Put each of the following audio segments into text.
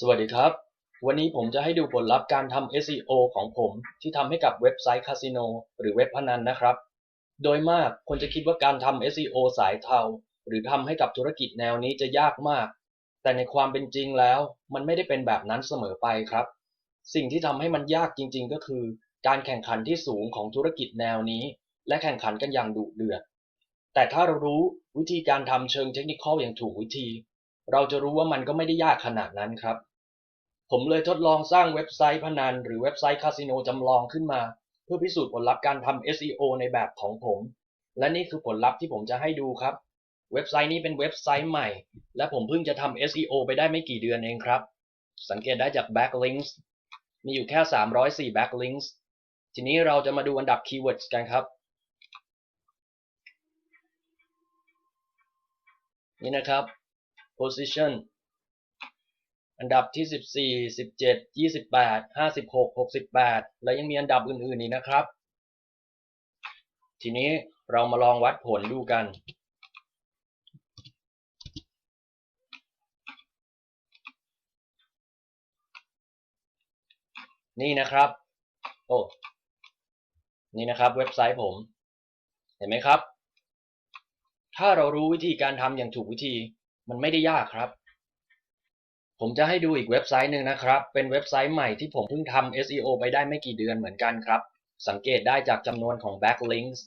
สวัสดีครับ วันนี้ผมจะให้ดูผลลัพธ์การทำ SEO ของผม ที่ทำให้กับเว็บไซต์คาสิโนหรือเว็บพนันนะครับ โดยมากคนจะคิดว่าการทำ SEO สายเทาหรือทำให้กับธุรกิจแนวนี้จะยากมาก แต่ในความเป็นจริงแล้วมันไม่ได้เป็นแบบนั้นเสมอไปครับ สิ่งที่ทำให้มันยากจริง ๆ ก็คือ การแข่งขันที่สูงของธุรกิจแนวนี้ และแข่งขันกันอย่างดุเดือดแต่ถ้าเรารู้วิธีการทำเชิงเทคนิคอย่างถูกวิธี เราจะรู้ว่ามันก็ไม่ได้ยากขนาดนั้นครับ ผมเลยทดลองสร้างเว็บไซต์พนันหรือเว็บไซต์คาสิโนจำลองขึ้นมา เพื่อพิสูจน์ผลลัพธ์การทำ SEO ในแบบของผม และนี่คือผลลัพธ์ที่ผมจะให้ดูครับ เว็บไซต์นี้เป็นเว็บไซต์ใหม่ และผมเพิ่งจะทำ SEO ไปได้ไม่กี่เดือนเองครับ สังเกตได้จาก backlinks มีอยู่แค่ 304 backlinks ทีนี้เราจะมาดูอันดับ keywords กันครับ นี่นะครับ position อันดับที่ 14 17 28 56 68 และยังมีอันดับอื่นๆอีกนะครับ ทีนี้เรามาลองวัดผลดูกันนี่นะครับ โอ้ นี่นะครับเว็บไซต์ผม เห็นไหมครับ ถ้าเรารู้วิธีการทำอย่างถูกวิธี มันไม่ได้ยากครับ ผมจะให้ดูอีกเว็บไซต์หนึ่งนะครับ เป็นเว็บไซต์ใหม่ที่ผมเพิ่งทำ SEO ไปได้ไม่กี่เดือนเหมือนกันครับ สังเกตได้จากจำนวนของ backlinks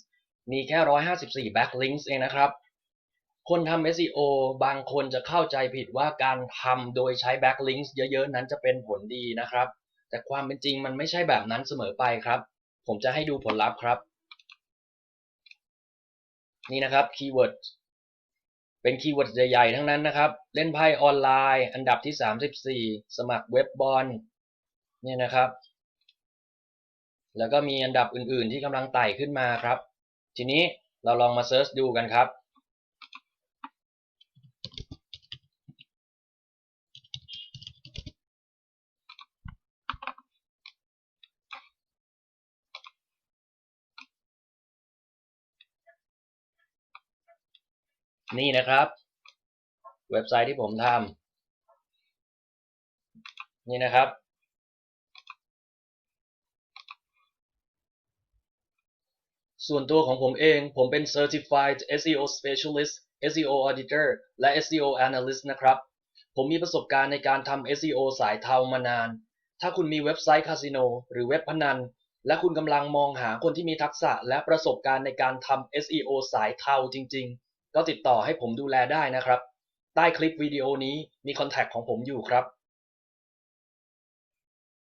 มีแค่ 154 backlinks เองนะครับ คนทำ SEO บางคนจะเข้าใจผิดว่าการทำโดยใช้ backlinks เยอะๆ นั้นจะเป็นผลดีนะครับ แต่ความเป็นจริงมันไม่ใช่แบบนั้นเสมอไปครับ ผมจะให้ดูผลลัพธ์ครับ นี่นะครับ keyword เป็นคีย์เวิร์ดใหญ่ๆทั้งนั้นนะครับ เล่นไพ่ออนไลน์ อันดับที่ 34 สมัครเว็บบอลเนี่ยนะครับ แล้วก็มีอันดับอื่นๆที่กำลังไต่ขึ้นมาครับ ทีนี้เราลองมาเซิร์ชดูกันครับ นี่นะครับ เว็บไซต์ที่ผมทำนี่นะครับ ส่วนตัวของผมเองผมเป็น Certified SEO Specialist SEO Auditor และ SEO Analyst นะครับ ผมมีประสบการณ์ในการทำ SEO สายเทามานาน ถ้าคุณมีเว็บไซต์คาสิโนหรือเว็บพนัน และคุณกำลังมองหาคนที่มีทักษะและประสบการณ์ในการทำ SEO สายเทาจริง ๆ ก็ติดต่อให้ผมดูแลได้นะครับ ใต้คลิปวิดีโอนี้มีคอนแทคของผมอยู่ครับ